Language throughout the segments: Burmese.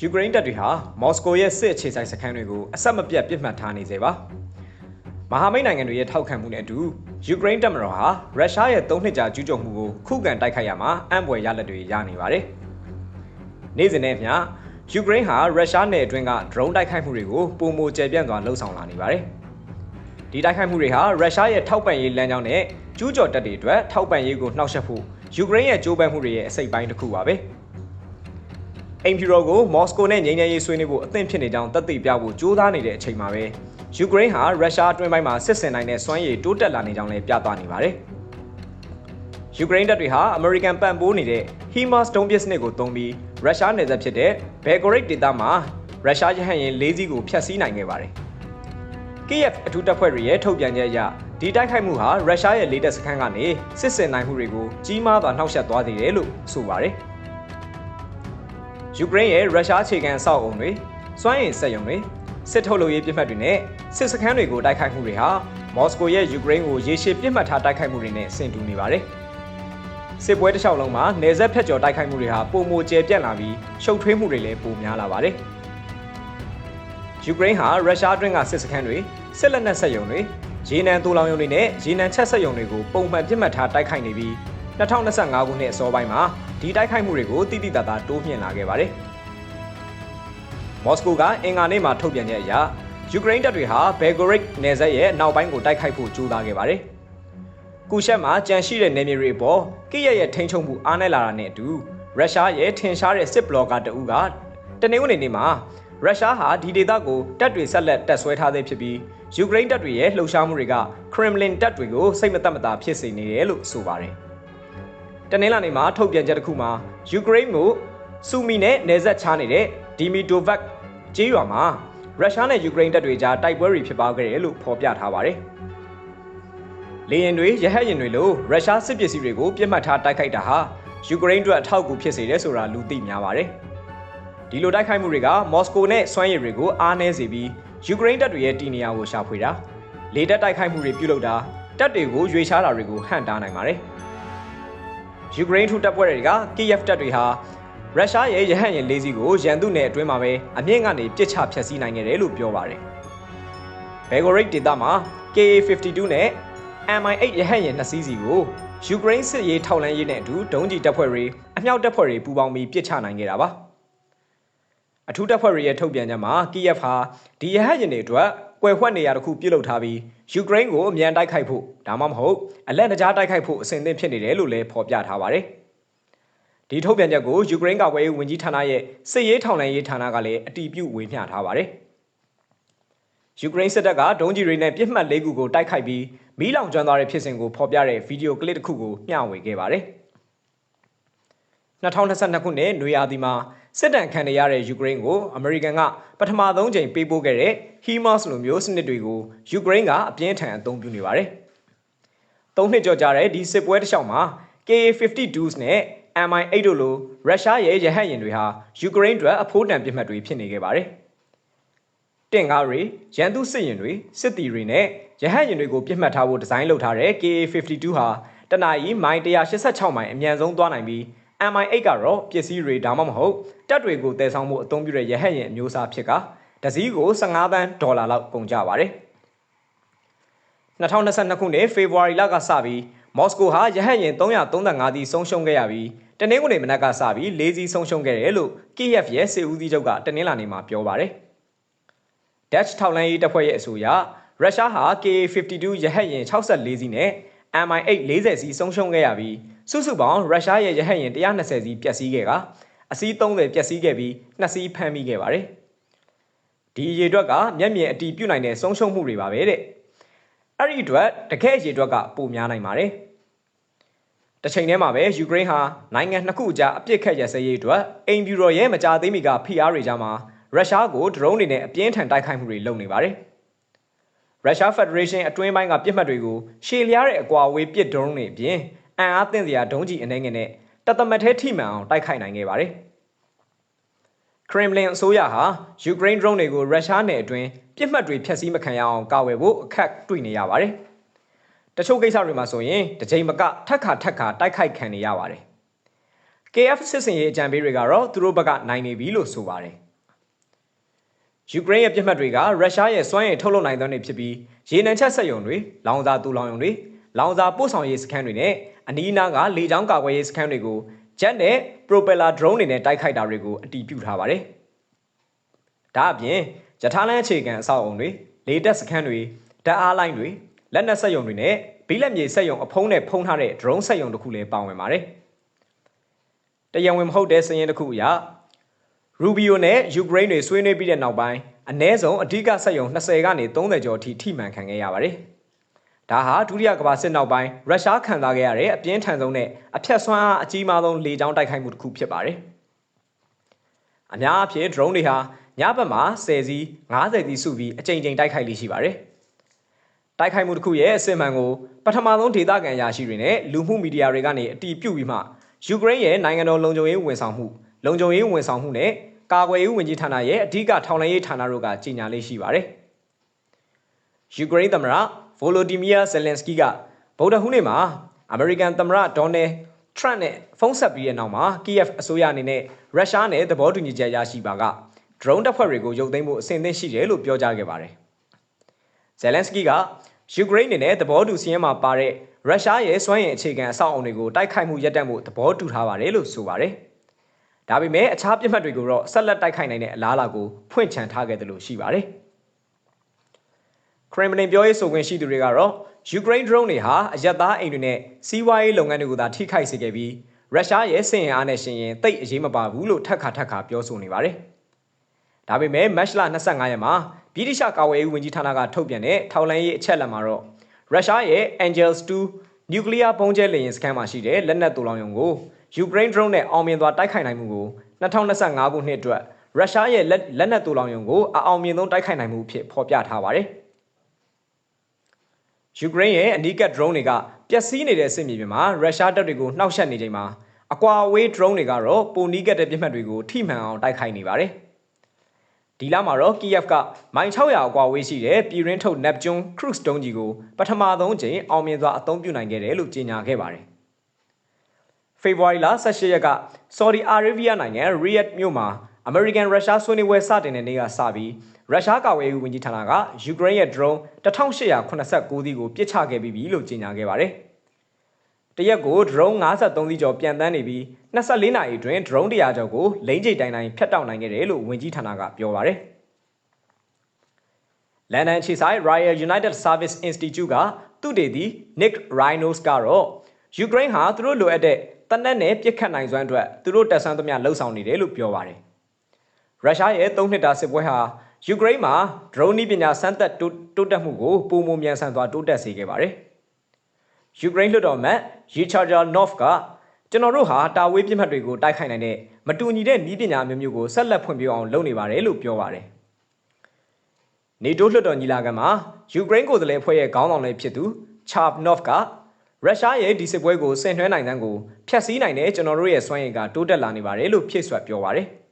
ယူကရိန်းတပ်တွေဟာမော်စကိုရဲ့စစ်အခြေစိုက်စခန်းတွေကိုအဆက်မပြတ်ပစ်မှတ်ထားနေစေပါမဟာမိတ်နိုင်ငံတွေရဲ့ထောက်ခံမှုနဲ့အတူယူကရိန်းတပ်မတော်ဟာရုရှားရဲ့သုံးနှစ်ကြာကျူးကျော်မှုကိုခုခံတိုက်ခိုက်ရမှာအံ့ဖွယ်ရလက်တွေရနေပါတယ်နေ့စဉ်နဲ့အမျှယူကရိန်းဟာရုရှားနယ်အတွင်းက drone တိုက်ခိုက်မှုတွေကိုပုံမကျယ်ပြန့်စွာလှုံ့ဆော်လာနေပါတယ်ဒီတိုက်ခိုက်မှုတွေဟာရုရှားရဲ့ထောက်ပံ့ရေးလမ်းကြောင်းနဲ့ကျူးကျော်တပ်တွေအတွက်ထောက်ပံ့ရေးကိုနှောက်ယှက်ဖို့ယူကရိန်းရဲ့ကြိုးပမ်းမှုတွေရဲ့အစိတ်ပိုင်းတစ်ခုပါပဲ။ အိမ်ဖြူတော်ကိုမော်စကိုနဲ့ငြိမ်းချမ်းရေးဆွေးနွေးဖို့အသင့်ဖြစ်နေကြောင်းသက်သေပြဖို့ကြိုးစားနေတဲ့အချိန်မှာပဲယူကရိန်းဟာရုရှားအတွင်းပိုင်းမှာစစ်ဆင်နိုင်တဲ့စွမ်းရည်တိုးတက်လာနေကြောင်းလည်းပြသနေပါတယ်။ယူကရိန်းတပ်တွေဟာအမေရိကန်ပံ့ပိုးနေတဲ့ HIMARS ဒုံးပစ်စနစ်ကိုသုံးပြီးရုရှားနယ်စပ်ဖြစ်တဲ့ Belgorod ဒေသမှာရုရှားရဟတ်ယာဉ်၄စီးကိုဖျက်ဆီးနိုင်ခဲ့ပါတယ်။ KF အထူးတပ်ဖွဲ့တွေရဲ့ထုတ်ပြန်ချက်အရဒီတိုက်ခိုက်မှုဟာရုရှားရဲ့လေတပ်စခန်းကနေစစ်ဆင်နိုင်မှုတွေကိုကြီးမားစွာနှောက်ယှက်သွားစေတယ်လို့ဆိုပါတယ်။ ယူကရိန်းရဲ့ရုရှားအခြေခံအဆောက်အုံတွေစွမ်းအင်စက်ရုံတွေစစ်ထုတ်လုပ်ရေးပြစ်မှတ်တွေနဲ့စစ်စခန်းတွေကိုတိုက်ခိုက်မှုတွေဟာမော်စကိုရဲ့ယူကရိန်းကိုရေရှည်ပြစ်မှတ်ထားတိုက်ခိုက်မှုတွေနဲ့ဆင်တူနေပါတယ်။စစ်ပွဲတစ်လျှောက်လုံးမှာနေဆက်ဖြတ်ကျော်တိုက်ခိုက်မှုတွေဟာပုံမကျယ်ပြန့်လာပြီးရှုပ်ထွေးမှုတွေလည်းပိုများလာပါတယ်။ယူကရိန်းဟာရုရှားအတွင်းကစစ်စခန်းတွေစစ်လက်နက်စက်ရုံတွေရေနံတူလောင်ရုံတွေနဲ့ရေနံချက်စက်ရုံတွေကိုပုံမှန်ပြစ်မှတ်ထားတိုက်ခိုက်နေပြီး2025ခုနှစ်အစောပိုင်းမှာ ဒီတိုက်ခိုက်မှုတွေကိုတိတိတတ်တာတိုးမြင့်လာခဲ့ပါတယ်။မော်စကိုကအင်္ဂါနေ့မှာထုတ်ပြန်ချက်အရယူကရိန်းတပ်တွေဟာဘယ်ဂိုရစ်နယ်စပ်ရဲ့နောက်ပိုင်းကိုတိုက်ခိုက်ဖို့ကြိုးစားခဲ့ပါတယ်။ကူရှက်မှာကြန့်ရှိတဲ့နေမြေတွေအပေါ်ကိရရဲ့ထိန်းချုပ်မှုအားနည်းလာတာနဲ့အတူရုရှားရဲ့ထင်ရှားတဲ့စစ်ဘလော့ဂါတအူးကတနင်္ဂနွေနေ့မှာရုရှားဟာဒီဒေသကိုတပ်တွေဆက်လက်တပ်ဆွဲထားသေးဖြစ်ပြီးယူကရိန်းတပ်တွေရဲ့လှုပ်ရှားမှုတွေကခရမ်လင်တပ်တွေကိုစိတ်မသက်မသာဖြစ်စေနေတယ်လို့ဆိုပါတယ်။ တနင်္လာနေ့မှာထုတ်ပြန်ချက်တစ်ခုမှာယူကရိန်းကိုစူမီနဲ့နယ်စပ်ချားနေတဲ့ဒီမီတိုဗက်ကျေးရွာမှာရုရှားနဲ့ယူကရိန်းတပ်တွေကြားတိုက်ပွဲတွေဖြစ်ပွားခဲ့တယ်လို့ဖော်ပြထားပါတယ်။လေယာဉ်တွေရဟတ်ယာဉ်တွေလိုရုရှားစစ်ပစ္စည်းတွေကိုပြစ်မှတ်ထားတိုက်ခိုက်တာဟာယူကရိန်းအတွက်အထောက်အကူဖြစ်စေတယ်ဆိုတာလူသိများပါတယ်။ဒီလိုတိုက်ခိုက်မှုတွေကမော်စကိုနဲ့စွမ်းရည်တွေကိုအားနည်းစေပြီးယူကရိန်းတပ်တွေရဲ့တည်နေရာကိုရှာဖွေတာလေတပ်တိုက်ခိုက်မှုတွေပြုလုပ်တာတပ်တွေကိုရွေချားတာတွေကိုဟန့်တားနိုင်ပါတယ်။ ယူကရိန်းထူတပ်ဖွဲ့တွေက KF တပ်တွေဟာရုရှားရဲ့ရဟတ်ယာဉ်လေးစီးကိုရန်သူနယ်အတွင်းမှာပဲအမြင့်ကနေပစ်ချဖျက်ဆီးနိုင်ခဲ့တယ်လို့ပြောပါတယ်။ဘယ်ဂိုရိတ်ဒေသမှာ KA52 နဲ့ MI8 ရဟတ်ယာဉ်နှစ်စီးစီကိုယူကရိန်းစစ်ရေးထောက်လှမ်းရေးနဲ့အတူဒုံးကျည်တပ်ဖွဲ့တွေအမြောက်တပ်ဖွဲ့တွေပူးပေါင်းပြီးပစ်ချနိုင်ခဲ့တာပါ။အထူးတပ်ဖွဲ့တွေရဲ့ထုတ်ပြန်ချက်မှာ KF ဟာဒီရဟတ်ယာဉ်တွေအတွက် ကွယ်ဝှက်နေရာတစ်ခုပြုလုပ်ထားပြီးယူကရိန်းကိုအမြန်တိုက်ခိုက်ဖို့ဒါမှမဟုတ်အလက်တကြားတိုက်ခိုက်ဖို့အဆင်သင့်ဖြစ်နေတယ်လို့လည်းဖော်ပြထားပါတယ်။ဒီထုတ်ပြန်ချက်ကိုယူကရိန်းကာကွယ်ရေးဝန်ကြီးဌာနရဲ့စစ်ရေးထောက်လှမ်းရေးဌာနကလည်းအတည်ပြုဝေမျှထားပါတယ်။ယူကရိန်းစစ်တပ်ကဒုံးကျည်တွေနဲ့ပြစ်မှတ်၄ခုကိုတိုက်ခိုက်ပြီးမီးလောင်ကျွမ်းသွားတဲ့ဖြစ်စဉ်ကိုဖော်ပြတဲ့ဗီဒီယိုကလစ်တစ်ခုကိုမျှဝေခဲ့ပါတယ်။2022ခုနှစ်နွေရာသီမှာ စစ်တမ်းခံရတဲ့ယူကရိန်းကိုအမေရိကန်ကပထမဆုံးချိန်ပေးပို့ခဲ့တဲ့ HIMARS လိုမျိုးစနစ်တွေကိုယူကရိန်းကအပြင်းထန်အသုံးပြုနေပါတယ်။သုံးနှစ်ကျော်ကြာတဲ့ဒီစစ်ပွဲတစ်လျှောက်မှာ KA-52s နဲ့ MI-8 တို့လိုရုရှားရဲ့ရဟတ်ယာဉ်တွေဟာယူကရိန်းအတွက်အဖိုးတန်ပစ်မှတ်တွေဖြစ်နေခဲ့ပါတယ်။တင်ကားတွေရန်သူစစ်ရင်တွေစစ်တီတွေနဲ့ရဟတ်ယာဉ်တွေကိုပြစ်မှတ်ထားဖို့ဒီဇိုင်းလုပ်ထားတဲ့ KA-52 ဟာတနအီမိုင်186မိုင်အမြန်ဆုံးသွားနိုင်ပြီး MI8 ကတော့ပစ္စည်းတွေဒါမှမဟုတ်တပ်တွေကိုတည်ဆောက်မှုအသုံးပြုတဲ့ရဟတ်ယာဉ်အမျိုးအစားဖြစ်ကတစည်းကို15သန်းဒေါ်လာလောက်ကုန်ကြပါတယ်။2022ခုနှစ်ဖေဖော်ဝါရီလကစပြီးမော်စကိုဟာရဟတ်ယာဉ်335စီးဆုံးရှုံးခဲ့ရပြီးတနင်္ဂနွေမနက်ကစပြီး၄စီးဆုံးရှုံးခဲ့တယ်လို့ KF ရဲ့စစ်ဦးစီးချုပ်ကတနင်္လာနေ့မှာပြောပါတယ်။ Dutch ထောက်လန်းရေးတပ်ဖွဲ့ရဲ့အဆိုအရရုရှားဟာ KA-52 ရဟတ်ယာဉ်64စီးနဲ့ MI8 40စီးဆုံးရှုံးခဲ့ရပြီး စုစုပေါင်းရုရှားရဲ့ရဟတ်ယာဉ်120စီးပျက်စီးခဲ့ကအစီး30ပျက်စီးခဲ့ပြီး2စီးဖမ်းမိခဲ့ပါတယ်။ဒီအရေအတွက်ကမျက်မြင်အတီးပြုတ်နိုင်တဲ့ဆုံးရှုံးမှုတွေပါပဲတဲ့။အဲ့ဒီအတွက်တကယ့်အရေအတွက်ကပိုများနိုင်ပါတယ်။တစ်ချိန်တည်းမှာပဲယူကရိန်းဟာနိုင်ငံနှစ်ခုအကြားအပြစ်ခတ်ရစဲရေးအတွက်အိမ်ပြူတော်ရဲ့မကြာသေးမီကဖိအားတွေကြားမှာရုရှားကိုဒရုန်းတွေနဲ့အပြင်းထန်တိုက်ခိုက်မှုတွေလုပ်နေပါတယ်။ရုရှားဖက်ဒရေးရှင်းအတွင်းပိုင်းကပြစ်မှတ်တွေကိုရှေ့လျားတဲ့အကွာအဝေးပစ်ဒရုန်းတွေအပြင် အံအားသင့်စရာဒုံးကျည်အနေငယ်နဲ့တသမတ်သေးထိမှန်အောင်တိုက်ခိုက်နိုင်ခဲ့ပါတယ်။ခရမ်လင်အစိုးရဟာယူကရိန်းဒရုန်းတွေကိုရုရှားနယ်အတွင်းပြစ်မှတ်တွေဖျက်ဆီးမခံရအောင်ကာဝယ်ဖို့အခက်တွေ့နေရပါတယ်။တချို့ကိစ္စတွေမှာဆိုရင်တစ်ချိန်မကထက်ခါထက်ခါတိုက်ခိုက်ခံနေရပါတယ်။ KF စစ်စင်ရေးအကြံပေးတွေကတော့သူတို့ဘက်ကနိုင်နေပြီလို့ဆိုပါတယ်။ယူကရိန်းရဲ့ပြစ်မှတ်တွေကရုရှားရဲ့စွမ်းရည်ထုတ်လုပ်နိုင်သောတွေဖြစ်ပြီးရေနံချက်ဆက်ယုံတွေလောင်စာတူလောင်ယုံတွေလောင်စာပို့ဆောင်ရေးစခန်းတွေနဲ့ အနီးအနားကလေကြောင်းကာကွယ်ရေးစခန်းတွေကိုဂျက်နဲ့ propeller drone တွေနဲ့တိုက်ခိုက်တာတွေကိုအတည်ပြုထားပါတယ်။ဒါအပြင်ယထာလန်းအခြေခံအဆောက်အုံတွေလေတပ်စခန်းတွေဓာတ်အားလိုင်းတွေလက်နက်ဆက်ယုံတွေနဲ့ဘီလက်မြေဆက်ယုံအဖုံးနဲ့ဖုံးထားတဲ့ drone ဆက်ယုံတစ်ခုလည်းပါဝင်ပါတယ်။တရားဝင်မဟုတ်တဲ့စည်ရင်တစ်ခုအရရူဘီယိုနဲ့ယူကရိန်းတွေဆွေးနွေးပြီးတဲ့နောက်ပိုင်းအ ਨੇ ဆုံးအဓိကဆက်ယုံ20ကနေ30ကျော်အထိထိမှန်ခံခဲ့ရပါတယ်။ ဒါဟာဒုတိယကမ္ဘာစစ်နောက်ပိုင်းရုရှားခံစားခဲ့ရတဲ့အပြင်းထန်ဆုံးနဲ့အဖြတ်ဆွမ်းအားအကြီးမားဆုံးလေကြောင်းတိုက်ခိုက်မှုတစ်ခုဖြစ်ပါတယ်။အများအပြား drone တွေဟာညဘက်မှာ10စီး90စီးစုပြီးအကြိမ်ကြိမ်တိုက်ခိုက်လေးရှိပါတယ်။တိုက်ခိုက်မှုတစ်ခုရဲ့အစစ်မှန်ကိုပထမဆုံးဒေသခံအရာရှိတွေနဲ့လူမှုမီဒီယာတွေကနေအတီးပြုတ်ပြီးမှယူကရိန်းရဲ့နိုင်ငံတော်လုံခြုံရေးဝန်ဆောင်မှုလုံခြုံရေးဝန်ဆောင်မှုနဲ့ကာကွယ်ရေးဝန်ကြီးဌာနရဲ့အဓိကထောက်လှမ်းရေးဌာနတို့ကကြေညာလေးရှိပါတယ်။ယူကရိန်းသမ္မတ ဗိုလိုဒီမီယာဇယ်လင်စကီကဗုဒ္ဓဟူးနေ့မှာအမေရိကန်သမ္မတဒေါ်နယ်ထရန့်နဲ့ဖုန်းဆက်ပြီးတဲ့နောက်မှာကီယက်အစိုးရအနေနဲ့ရုရှားနဲ့သဘောတူညီချက်ရရှိပါက drone တပ်ဖွဲ့တွေကိုရုပ်သိမ်းဖို့အဆင်သင့်ရှိတယ်လို့ပြောကြားခဲ့ပါတယ်။ဇယ်လန်စကီကယူကရိန်းအနေနဲ့သဘောတူစီးရင်မှာပါတဲ့ရုရှားရဲ့စွမ်းရည်အခြေခံအဆောက်အအုံတွေကိုတိုက်ခိုက်မှုရပ်တန့်မှုသဘောတူထားပါတယ်လို့ဆိုပါတယ်။ဒါပေမဲ့အခြားပြစ်မှတ်တွေကိုတော့ဆက်လက်တိုက်ခိုက်နိုင်တဲ့အလားအလာကိုဖွင့်ချန်ထားခဲ့တယ်လို့ရှိပါတယ်။ ခရမ်မလင်ပြောရေးဆိုခွင့်ရှိသူတွေကတော့ယူကရိန်း drone တွေဟာအရက်သားအိမ်တွေနဲ့စီးပွားရေးလုပ်ငန်းတွေကိုသာထိခိုက်စေခဲ့ပြီးရုရှားရဲ့စင်ရင်အားနဲ့ရှင်ရင်တိတ်အရေးမပါဘူးလို့ထပ်ခါထပ်ခါပြောဆိုနေပါတယ်။ဒါပေမဲ့မတ်လ25ရက်မှာဗြိတိရှကာဝေးရေးဝန်ကြီးဌာနကထုတ်ပြန်တဲ့ထောက်လှမ်းရေးအချက်အလက်မှာတော့ရုရှားရဲ့ Angels 2နျူကလ িয়ার ပုံကျဲလေယာဉ်စခန်းမှာရှိတဲ့လက်နက်တူလောင်ရုံကိုယူကရိန်း drone နဲ့အောင်မြင်စွာတိုက်ခိုက်နိုင်မှုကို2025ခုနှစ်အတွက်ရုရှားရဲ့လက်နက်တူလောင်ရုံကိုအအောင်မြင်ဆုံးတိုက်ခိုက်နိုင်မှုဖြစ်ဖော်ပြထားပါတယ်။ ယူကရိန်းရဲ့အနီးကပ် drone တွေကပျက်စီးနေတဲ့စစ်မြေပြင်မှာရုရှားတပ်တွေကိုနှောက်ယှက်နေချိန်မှာအကွာအဝေး drone တွေကတော့ပိုနီးကပ်တဲ့ပြစ်မှတ်တွေကိုထိမှန်အောင်တိုက်ခိုက်နေပါတယ်။ဒီလမှာတော့ကီယက်ကမိုင်600အကွာဝေးရှိတဲ့ပြည်ရင်းထုတ် Neptune Cruise တုံးကြီးကိုပထမဆုံးချိန်အောင်မြင်စွာအသုံးပြုနိုင်ခဲ့တယ်လို့ကြေညာခဲ့ပါတယ်။ဖေဖော်ဝါရီလ18ရက်က Saudi Arabia နိုင်ငံ Riyadh မြို့မှာ American Russia ဆွေးနွေးပွဲစတင်တဲ့နေ့ကစပြီးရုရှားကာကွယ်ရေးဝန်ကြီးဌာနကယူကရိန်းရဲ့ drone 1889စီးကိုပစ်ချခဲ့ပြီးပြီလို့ကြေညာခဲ့ပါတယ်။တရက်ကို drone 53စီးကျော်ပြန်တန်းနေပြီး24နာရီအတွင်း drone 100ကျော်ကိုလိမ့်ကျိတ်တိုင်းတိုင်းဖျက်တောက်နိုင်ခဲ့တယ်လို့ဝန်ကြီးဌာနကပြောပါတယ်။လန်ဒန်ခြေဆိုင် Royal United Service Institute ကသူတေသီ Nick Rhinos ကတော့ယူကရိန်းဟာသူတို့လိုအပ်တဲ့တနက်နဲ့ပြစ်ခတ်နိုင်စွမ်းအတွက်သူတို့တပ်ဆန်းသမျှလှုပ်ဆောင်နေတယ်လို့ပြောပါတယ်။ ရုရှားရဲ့၃နှစ်တာစစ်ပွဲဟာယူကရိန်းမှာ drone နည်းပညာစမ်းသပ်တိုးတက်မှုကိုပုံမမြန်ဆန်စွာတိုးတက်စေခဲ့ပါတယ်။ယူကရိန်းလွှတ်တော်မတ် Yichar Nov ကကျွန်တော်တို့ဟာတာဝေးပြစ်မှတ်တွေကိုတိုက်ခိုက်နိုင်တဲ့မတူညီတဲ့နည်းပညာမျိုးမျိုးကိုဆက်လက်ဖွံ့ဖြိုးအောင်လုပ်နေပါတယ်လို့ပြောပါတယ်။နေတိုးလွှတ်တော်ညီလာခံမှာယူကရိန်းကိုယ်စားလှယ်ဖွဲ့ရဲ့ခေါင်းဆောင်လေးဖြစ်သူ Chavnov ကရုရှားရဲ့ဒီစစ်ပွဲကိုဆင်နွှဲနိုင်တဲ့ကိုဖျက်ဆီးနိုင်တဲ့ကျွန်တော်တို့ရဲ့စွမ်းရည်ကတိုးတက်လာနေပါတယ်လို့ဖြည့်ဆွတ်ပြောပါတယ်။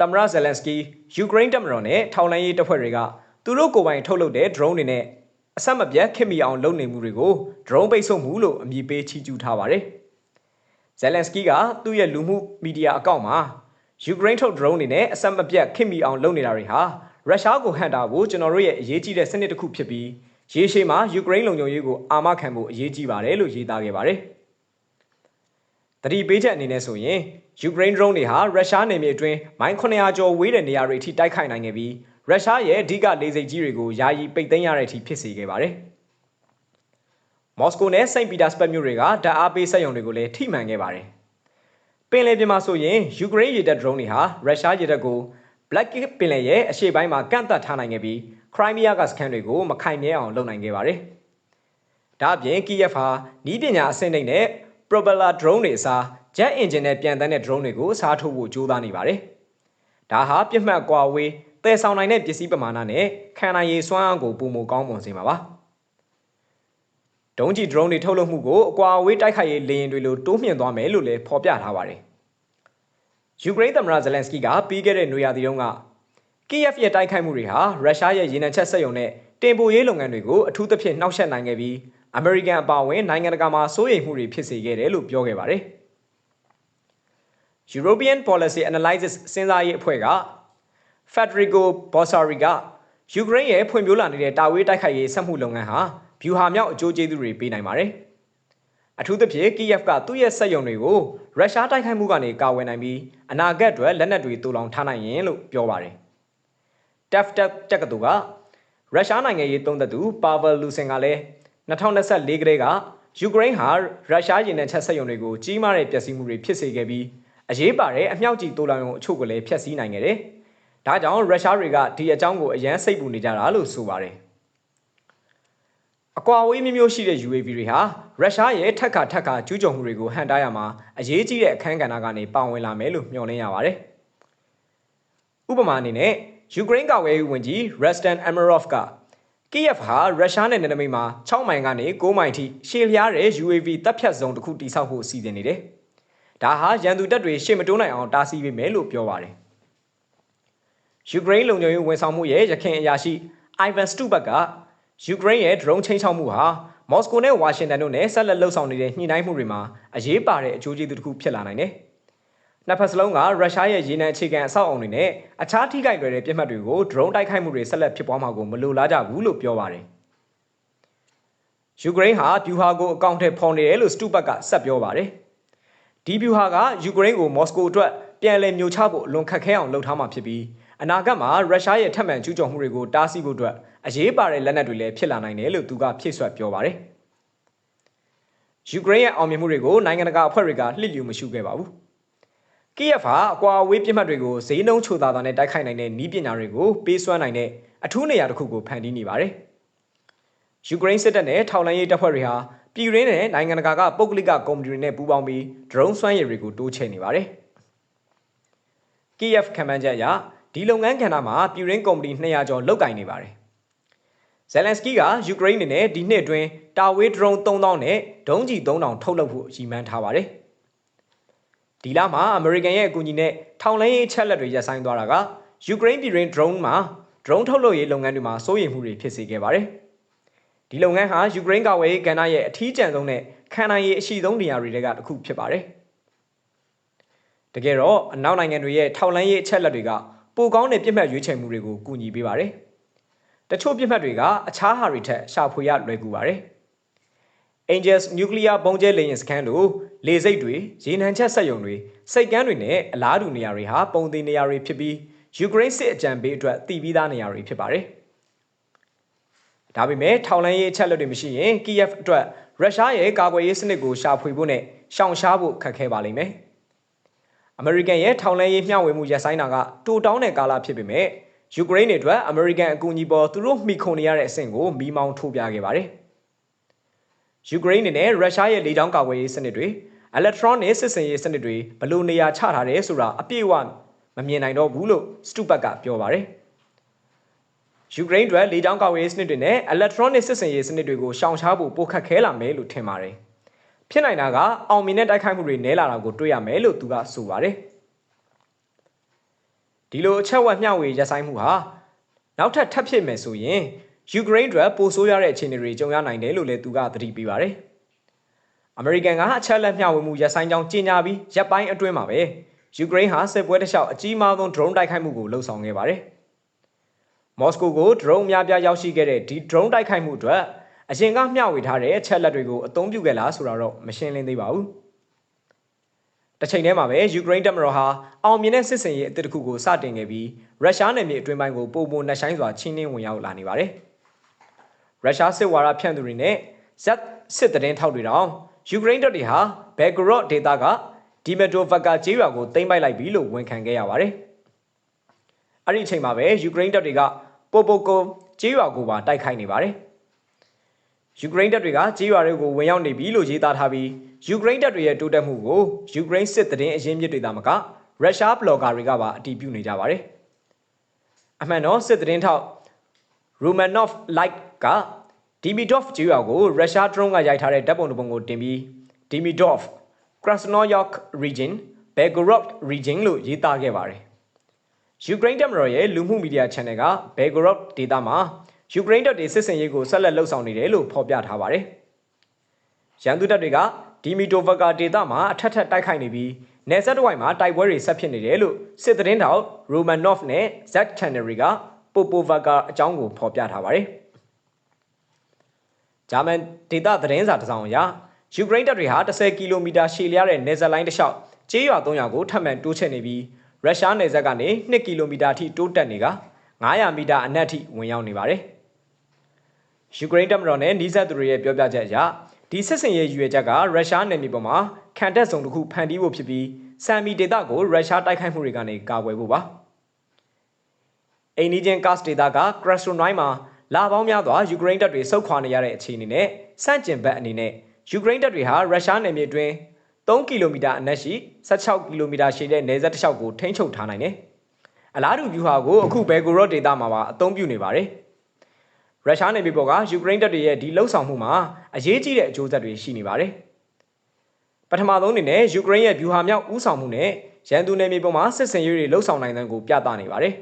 သမ္မတဇယ်လန်စကီယူကရိန်းတပ်မတော်နဲ့ထောက်လှမ်းရေးတပ်ဖွဲ့တွေကသူတို့ကိုယ်ပိုင်ထုတ်လုပ်တဲ့ drone တွေနဲ့အဆက်မပြတ်ခင်မီအောင်လုပ်နေမှုတွေကို drone ပိတ်ဆို့မှုလို့အမည်ပေးချီးကျူးထားပါတယ်။ဇယ်လန်စကီကသူ့ရဲ့လူမှုမီဒီယာအကောင့်မှာယူကရိန်းထုတ် drone တွေနဲ့အဆက်မပြတ်ခင်မီအောင်လုပ်နေတာတွေဟာရုရှားကိုဟန်တာကိုကျွန်တော်တို့ရဲ့အရေးကြီးတဲ့စနစ်တစ်ခုဖြစ်ပြီးရေရှည်မှာယူကရိန်းလုံခြုံရေးကိုအာမခံဖို့အရေးကြီးပါတယ်လို့ရေးသားခဲ့ပါတယ်။တတိပေးချက်အနေနဲ့ဆိုရင် ယူကရိန်း drone တွေဟာရုရှားနယ်မြေအတွင်းမိုင်900ကျော်ဝေးတဲ့နေရာတွေအထိတိုက်ခိုက်နိုင်ခဲ့ပြီးရုရှားရဲ့အဓိကလေဆိပ်ကြီးတွေကိုယာယီပိတ်သိမ်းရတဲ့အထိဖြစ်စေခဲ့ပါတယ်။မော်စကိုနဲ့စိန့်ပီတာစဘတ်မြို့တွေကဓာတ်အားပေးစက်ရုံတွေကိုလည်းထိမှန်ခဲ့ပါတယ်။ပင်လယ်ပြင်မှာဆိုရင်ယူကရိန်းရေတပ် drone တွေဟာရုရှားရေတပ်ကို Black ပင်လယ်ရဲ့အရှေ့ပိုင်းမှာကန့်သတ်ထားနိုင်ခဲ့ပြီးခရိုင်းမီးယားကစခန်းတွေကိုမခိုင်မြဲအောင်လုပ်နိုင်ခဲ့ပါတယ်။ဒါအပြင်ကီယက်ဟာနီးပညာအဆင့်နဲ့ propeller drone တွေအစား jet engine နဲ့ပြန်တန်းတဲ့ drone တွေကိုအစားထိုးဖို့ကြိုးစားနေပါတယ်။ဒါဟာပြစ်မှတ်ကွာဝေးတည်ဆောင်နိုင်တဲ့ပစ္စည်းပမာဏနဲ့ခံနိုင်ရည်စွမ်းအားကိုပုံမကောင်းမွန်စေမှာပါ။ဒုံးကျည် drone တွေထုတ်လုပ်မှုကိုအကွာအဝေးတိုက်ခိုက်ရေးလေယာဉ်တွေလိုတိုးမြှင့်သွားမယ်လို့လည်းဖော်ပြထားပါတယ်။ယူကရိန်းသမ္မတဇလန်စကီကပြီးခဲ့တဲ့နွေရာသီတုန်းက KF ရဲ့တိုက်ခိုက်မှုတွေဟာရုရှားရဲ့ရေနံချက်စက်ရုံနဲ့တင်ပို့ရေးလုပ်ငန်းတွေကိုအထူးသဖြင့်နှောက်ယှက်နိုင်ခဲ့ပြီးအမေရိကန်အပါအဝင်နိုင်ငံတကာမှာစိုးရိမ်မှုတွေဖြစ်စေခဲ့တယ်လို့ပြောခဲ့ပါတယ်။ European Policy Analysis စဉ်းစားရေးအဖွဲ့ကဖက်ဒရီကိုဘော်ဆာရီကယူကရိန်းရဲ့ဖွံ့ဖြိုးလာနေတဲ့တာဝေးတိုက်ခိုက်ရေးစက်မှုလုပ်ငန်းဟာဗျူဟာမြောက်အကျိုးကျေးဇူးတွေပေးနိုင်ပါတယ်။အထူးသဖြင့်ကီယက်က သူ့ရဲ့စက်ရုံတွေကိုရုရှားတိုက်ခိုက်မှုကနေကာဝယ်နိုင်ပြီးအနာဂတ်အတွက်လက်နက်တွေတူလောင်ထားနိုင်ရင်လို့ပြောပါတယ်။ TEF တက်ကတူကရုရှားနိုင်ငံရေးသုံးသက်သူပါဗယ်လူစင်ကလည်း2024ကတည်းကယူကရိန်းဟာရုရှားရင်နံချက်စက်ရုံတွေကိုကြီးမားတဲ့ပျက်စီးမှုတွေဖြစ်စေခဲ့ပြီး အရေးပါတဲ့အမြောက်ကြီးတိုးလောင်ရုံအချို့ကိုလည်းဖျက်ဆီးနိုင်ခဲ့တယ်။ဒါကြောင့်ရုရှားတွေကဒီအကြောင်းကိုအရန်စိတ်ပူနေကြတာလို့ဆိုပါတယ်။အကွာအဝေးမျိုးမျိုးရှိတဲ့ UAV တွေဟာရုရှားရဲ့ထက်ခါထက်ခါကျူးကျော်မှုတွေကိုဟန်တားရမှာအရေးကြီးတဲ့အခန်းကဏ္ဍကနေပါဝင်လာမယ်လို့မျှော်လင့်ရပါတယ်။ဥပမာအနေနဲ့ယူကရိန်းကာကွယ်ရေးဝန်ကြီး Rustem Amerov ကကီယက်ဟာရုရှားနဲ့နယ်နိမိတ်မှာ6မိုင်ကနေ9မိုင်ထိရှေ့လျားတဲ့ UAV တပ်ဖြတ်ဇုံတစ်ခုတိစောက်ဖို့စီစဉ်နေတယ်။ ဒါဟာရန်သူတပ်တွေရှေ့မတိုးနိုင်အောင်တားဆီးပေးမယ်လို့ပြောပါတယ်။ယူကရိန်းလုံခြုံရေးဝန်ဆောင်မှုရဲ့ရခင်အရာရှိ Ivan Stubak ကယူကရိန်းရဲ့ drone ချင်းချောက်မှုဟာမော်စကိုနဲ့ဝါရှင်တန်တို့နဲ့ဆက်လက်လှုပ်ဆောင်နေတဲ့ညှိနှိုင်းမှုတွေမှာအရေးပါတဲ့အကျိုးကျေးဇူးတစ်ခုဖြစ်လာနိုင်တယ်။နှစ်ဖက်စလုံးကရုရှားရဲ့ရေနံအခြေခံအဆောက်အအုံတွေနဲ့အခြားထိခိုက်လွယ်တဲ့ပြစ်မှတ်တွေကို drone တိုက်ခိုက်မှုတွေဆက်လက်ဖြစ်ပွားမှာကိုမလိုလားကြဘူးလို့ပြောပါတယ်။ယူကရိန်းဟာဗျူဟာကိုအကောင့်ထဲဖော်နေတယ်လို့စတူဘတ်ကဆက်ပြောပါတယ်။ ဒီဗျူဟာကယူကရိန်းကိုမော်စကိုအတွက်ပြန်လည်မျိုးချဖို့လွန်ခတ်ခဲအောင်လှုံ့ထားမှာဖြစ်ပြီးအနာဂတ်မှာရုရှားရဲ့ထပ်မံကျူးကျော်မှုတွေကိုတားဆီးဖို့အတွက်အရေးပါတဲ့လက်နက်တွေလည်းဖြစ်လာနိုင်တယ်လို့သူကဖြည့်ဆွတ်ပြောပါတယ်။ယူကရိန်းရဲ့အောင်မြင်မှုတွေကိုနိုင်ငံတကာအဖွဲ့တွေကလှစ်လျူမရှုခဲ့ပါဘူး။ကီယက်ဟာအကွာအဝေးပြစ်မှတ်တွေကိုဈေးနှုန်းချိုသာသာနဲ့တိုက်ခိုက်နိုင်တဲ့နည်းပညာတွေကိုပေးစွမ်းနိုင်တဲ့အထူးနေရာတစ်ခုကိုဖန်တီးနေပါတယ်။ယူကရိန်းစစ်တပ်နဲ့ထောက်လှမ်းရေးတပ်ဖွဲ့တွေဟာ ပြည်ရင်းနဲ့နိုင်ငံတကာကပုဂ္ဂလိကကုမ္ပဏီတွေနဲ့ပူးပေါင်းပြီး drone စွမ်းရည်တွေကိုတိုးချဲ့နေပါတယ်။ KF ခံမှန်းချက်အရဒီလုပ်ငန်းကဏ္ဍမှာပြည်ရင်းကုမ္ပဏီ200ကျော်လုပ်ကင်နေပါတယ်ဇယ်လန်စကီကယူကရိန်းအနေနဲ့ဒီနှစ်အတွင်းတာဝေးဒရုန်း3000နဲ့ဒုံးကျည်3000ထုတ်လုပ်ဖို့ရည်မှန်းထားပါတယ်။ဒီလမှာအမေရိကန်ရဲ့အကူအညီနဲ့ထောင်လိုင်းရေးချက်လက်တွေရပ်ဆိုင်းသွားတာကယူကရိန်းပြည်တွင်း drone မှာ drone ထုတ်လုပ်ရေးလုပ်ငန်းတွေမှာစိုးရိမ်မှုတွေဖြစ်စေခဲ့ပါတယ်။ ဒီလုပ်ငန်းဟာယူကရိန်းကာဝယ်ရေးကဏ္ဍရဲ့အထီးကျန်ဆုံးနဲ့ခံနိုင်ရေးအရှိဆုံးနေရာတွေကတစ်ခုဖြစ်ပါတယ်။တကယ်တော့အနောက်နိုင်ငံတွေရဲ့ထောက်လန်းရေးအချက်လက်တွေကပိုကောင်းတဲ့ပြစ်မှတ်ရွေးချယ်မှုတွေကိုကူညီပေးပါတယ်။တချို့ပြစ်မှတ်တွေကအခြားဟာတွေထက်ရှာဖွေရလွယ်ကူပါတယ်။ Angels Nuclear ဘုံကျဲလေယာဉ်စခန်းတို့လေစိတ်တွေရေနံချက်စက်ရုံတွေစိတ်ကမ်းတွေနဲ့အလားတူနေရာတွေဟာပုံသေးနေရာတွေဖြစ်ပြီးယူကရိန်းစစ်အကြံပေးအတွက်တည်ပြီးသားနေရာတွေဖြစ်ပါတယ်။ ဒါပေမဲ့ထောင်လိုင်းရေးအချက်လက်တွေမရှိရင် Kiev အတွက်ရုရှားရဲ့ကာကွယ်ရေးစနစ်ကိုရှာဖွေဖို့နဲ့ရှောင်ရှားဖို့ခက်ခဲပါလိမ့်မယ်။အမေရိကန်ရဲ့ထောင်လိုင်းရေးမျှဝေမှုရပ်ဆိုင်းတာကတိုးတောင်းတဲ့ကာလဖြစ်ပေမဲ့ယူကရိန်းတွေအတွက်အမေရိကန်အကူအညီပေါ်သူတို့မှီခိုနေရတဲ့အဆင့်ကိုမီးမောင်းထိုးပြခဲ့ပါတယ်။ယူကရိန်းအနေနဲ့ရုရှားရဲ့လေကြောင်းကာကွယ်ရေးစနစ်တွေ electronic စစ်စင်ရေးစနစ်တွေဘလို့နေရာချထားတယ်ဆိုတာအပြည့်အဝမမြင်နိုင်တော့ဘူးလို့စတူဘတ်ကပြောပါတယ်။ ယူကရိန်းတွေလေကြောင်းကာကွယ်ရေးစနစ်တွေနဲ့ electronic စစ်စင်ရေးစနစ်တွေကိုရှောင်ရှားဖို့ပိုခက်ခဲလာမယ်လို့ထင်ပါတယ်။ဖြစ်နိုင်တာကအောင်မြင်တဲ့တိုက်ခိုက်မှုတွေနည်းလာတာကိုတွေ့ရမယ်လို့သူကဆိုပါတယ်။ဒီလိုအချက်ဝက်မျှဝေရပ်ဆိုင်းမှုဟာနောက်ထပ်ထပ်ဖြစ်မယ်ဆိုရင်ယူကရိန်းအတွက်ပိုဆိုးရတဲ့အခြေအနေတွေကြုံရနိုင်တယ်လို့လည်းသူကသတိပေးပါတယ်။အမေရိကန်ကအချက်လက်မျှဝေမှုရပ်ဆိုင်းကြောင်းကြေညာပြီးရပ်ပိုင်းအတွင်းမှာပဲယူကရိန်းဟာစစ်ပွဲတစ်လျှောက်အကြီးမားဆုံး drone တိုက်ခိုက်မှုကိုလှုံ့ဆော်ခဲ့ပါတယ်။ မော်စကိုကို drone များပြားရောက်ရှိခဲ့တဲ့ဒီ drone တိုက်ခိုက်မှုအတွက်အရင်ကမျှဝေထားတဲ့အချက်လက်တွေကိုအသုံးပြုခဲ့လားဆိုတာတော့မရှင်းလင်းသေးပါဘူး။တစ်ချိန်တည်းမှာပဲယူကရိန်းတပ်မတော်ဟာအောင်မြင်တဲ့စစ်စင်ရေးအသစ်တစ်ခုကိုစတင်ခဲ့ပြီးရုရှားနယ်မြေအတွင်းပိုင်းကိုပုံပုံနှက်ဆိုင်စွာချင်းနှင်းဝင်ရောက်လာနေပါတယ်။ရုရှားစစ်ဝါဒဖြန့်သူတွေနဲ့ဇက်စစ်တရင်ထောက်တွေတောင်ယူကရိန်းတပ်တွေဟာဘယ်ဂရော့ဒေတာကဒီမက်တိုဗက်ကကျေးရွာကိုသိမ်းပိုက်လိုက်ပြီလို့ဝန်ခံခဲ့ရပါတယ်။အဲ့ဒီအချိန်မှာပဲယူကရိန်းတပ်တွေက ပိုပိုကိုကျေးရွာကိုပါတိုက်ခိုက်နေပါတယ်။ယူကရိန်းတပ်တွေကကြေးရွာတွေကိုဝင်ရောက်နေပြီလို့ရေးသားထားပြီးယူကရိန်းတပ်တွေရဲ့တိုးတက်မှုကိုယူကရိန်းစစ်သတင်းအရင်းမြစ်တွေသာမကရုရှားဘလော့ဂါတွေကပါအတည်ပြုနေကြပါတယ်။အမှန်တော့စစ်သတင်းထောက် Romanov Light က Dimidov ကြေးရွာကိုရုရှား drone ကရိုက်ထားတဲ့ဓာတ်ပုံတစ်ပုံကိုတင်ပြီး Dimidov Krasnoyarsk region Belgorod region လို့ရေးသားခဲ့ပါတယ်။ ယူကရိန်းတပ်မတော်ရဲ့လူမှုမီဒီယာ channel က Belgorod ဒေသမှာယူကရိန်းတပ်တွေစစ်စင်ရေးကိုဆက်လက်လှုပ်ဆောင်နေတယ်လို့ဖော်ပြထားပါတယ်။ရန်သူတပ်တွေကဒီမီတိုဗကာဒေသမှာအထက်ထက်တိုက်ခိုက်နေပြီးနယ်စပ်တစ်ဝိုက်မှာတိုက်ပွဲတွေဆက်ဖြစ်နေတယ်လို့စစ်သတင်းတောက် Romanov နဲ့ Z Channel က Popova ကအကြောင်းကိုဖော်ပြထားပါတယ်။ဂျာမန်ဒေသသတင်းစာတစ်စောင်အရယူကရိန်းတပ်တွေဟာ10ကီလိုမီတာရှည်လျားတဲ့နယ်စပ်လိုင်းတစ်လျှောက်ကျေးရွာ300ကိုထပ်မံတိုးချဲ့နေပြီး ရုရှားနယ်စပ်ကနေ2ကီလိုမီတာထိတိုးတက်နေက900မီတာအနက်ထိဝင်ရောက်နေပါတယ်။ယူကရိန်းတပ်မတော်နဲ့နီးစပ်သူတွေရဲ့ပြောပြချက်အရဒီစစ်စင်ရေးရွေချက်ကာရုရှားနယ်မြေပေါ်မှာခံတပ်ဆောင်တစ်ခုဖန်တီးဖို့ဖြစ်ပြီးစံမီဒေတာကိုရုရှားတိုက်ခိုက်မှုတွေကနေကာကွယ်ဖို့ပါအိန္ဒိချင်းကတ်ဒေတာကကရစထရိုနိုင်းမှာလာပေါင်းများစွာယူကရိန်းတပ်တွေဆုတ်ခွာနေရတဲ့အခြေအနေနဲ့စန့်ကျင်ဘက်အနေနဲ့ယူကရိန်းတပ်တွေဟာရုရှားနယ်မြေအတွင်း 3ကီလိုမီတာအနက်ရှိ16ကီလိုမီတာရှည်တဲ့နယ်စပ်တစ်လျှောက်ကိုထိန်းချုပ်ထားနိုင်တယ်။အလားတူဗျူဟာကိုအခုဘယ်ဂိုရော့ဒေတာမှာပါအသုံးပြုနေပါတယ်။ရုရှားနယ်မြေပေါ်ကယူကရိန်းတပ်တွေရဲ့ဒီလှုပ်ဆောင်မှုမှာအရေးကြီးတဲ့အကျိုးဆက်တွေရှိနေပါတယ်။ပထမဆုံးအနေနဲ့ယူကရိန်းရဲ့ဗျူဟာမြောက်ဦးဆောင်မှုနဲ့ရန်သူနယ်မြေပေါ်မှာစစ်စင်ရေးတွေလှုပ်ဆောင်နိုင်တဲ့ကိုပြသနေပါတယ်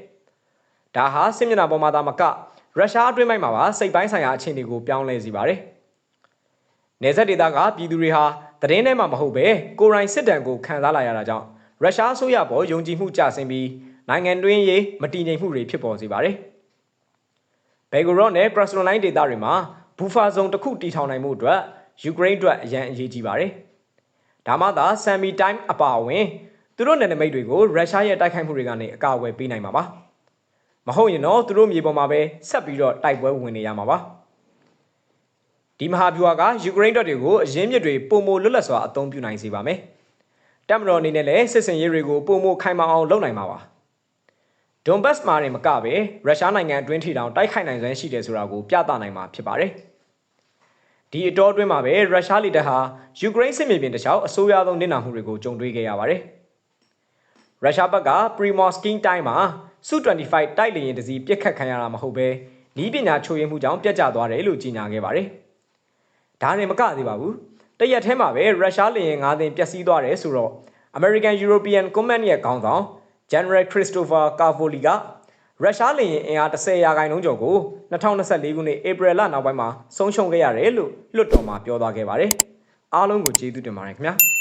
။ဒါဟာစစ်မျက်နှာပေါ်မှာသာမကရုရှားအတွင်းပိုင်းမှာပါစိတ်ပိုင်းဆိုင်ရာအခြေအနေကိုပြောင်းလဲစေပါတယ်။နေဆက်ဒေသကပြည်သူတွေဟာ သတင်းထဲမှာမဟုတ်ပဲကိုရိုင်းစစ်တမ်းကိုခံစားလာရတာကြောင့်ရုရှားအစိုးရပေါ်ယုံကြည်မှုကျဆင်းပြီးနိုင်ငံတွင်းရေးမတည်ငြိမ်မှုတွေဖြစ်ပေါ်စေပါတယ်။ဘယ်ဂိုရော့နဲ့ကရစထရိုလိုင်းဒေသတွေမှာဘူဖာဇုံတစ်ခုတည်ထောင်နိုင်မှုအတွက်ယူကရိန်းအတွက်အရန်အရေးကြီးပါတယ်။ဒါမှသာဆမ်မီတိုင်းအပါအဝင်သူတို့နယ်နိမိတ်တွေကိုရုရှားရဲ့တိုက်ခိုက်မှုတွေကနေအကာအကွယ်ပေးနိုင်မှာပါ။မဟုတ်ရင်တော့သူတို့မြေပေါ်မှာပဲဆက်ပြီးတော့တိုက်ပွဲဝင်နေရမှာပါ။ ဒီမဟာဗျူဟာကယူကရိန်းတပ်တွေကိုအရင်းမြစ်တွေပုံမလွတ်လပ်စွာအသုံးပြုနိုင်စေပါမယ်။တပ်မတော်အနေနဲ့လည်းစစ်စင်ရေးတွေကိုပုံမခိုင်မာအောင်လုပ်နိုင်မှာပါ။ဒွန်ဘတ်မှာနေမကပဲရုရှားနိုင်ငံအတွင်းထိတောင်တိုက်ခိုက်နိုင်စွမ်းရှိတယ်ဆိုတာကိုပြသနိုင်မှာဖြစ်ပါတယ်။ဒီအတောအတွင်းမှာပဲရုရှားလေတပ်ဟာယူကရိန်းစစ်မြေပြင်တစ်လျှောက်အဆိုးရွားဆုံးနစ်နာမှုတွေကိုကြုံတွေ့ခဲ့ရပါတယ်။ရုရှားဘက်ကပရီမော့စကင်းတိုင်းမှာစု25 တိုက်လေယာဉ်တစ်စီးပြစ်ခတ်ခံရတာမဟုတ်ပဲဤပညာချိုးယွင်းမှုကြောင့်ပြတ်ကျသွားတယ်လို့ကြေညာခဲ့ပါတယ်။ ဒါနဲ့မကသေးပါဘူးတရက်ထဲမှာပဲရုရှားလေယာဉ်၅သိန်းပျက်စီးသွားတယ်ဆိုတော့ American European Command ရဲ့ခေါင်းဆောင် General Christopher Cavoli ကရုရှားလေယာဉ်အင်အား30ရာခိုင်နှုန်းကျော်ကို2024ခုနှစ်ဧပြီလနောက်ပိုင်းမှာဆုံးရှုံးခဲ့ရတယ်လို့လွှတ်တော်မှာပြောသွားခဲ့ပါတယ်အားလုံးကိုကျေးဇူးတင်ပါတယ်ခင်ဗျာ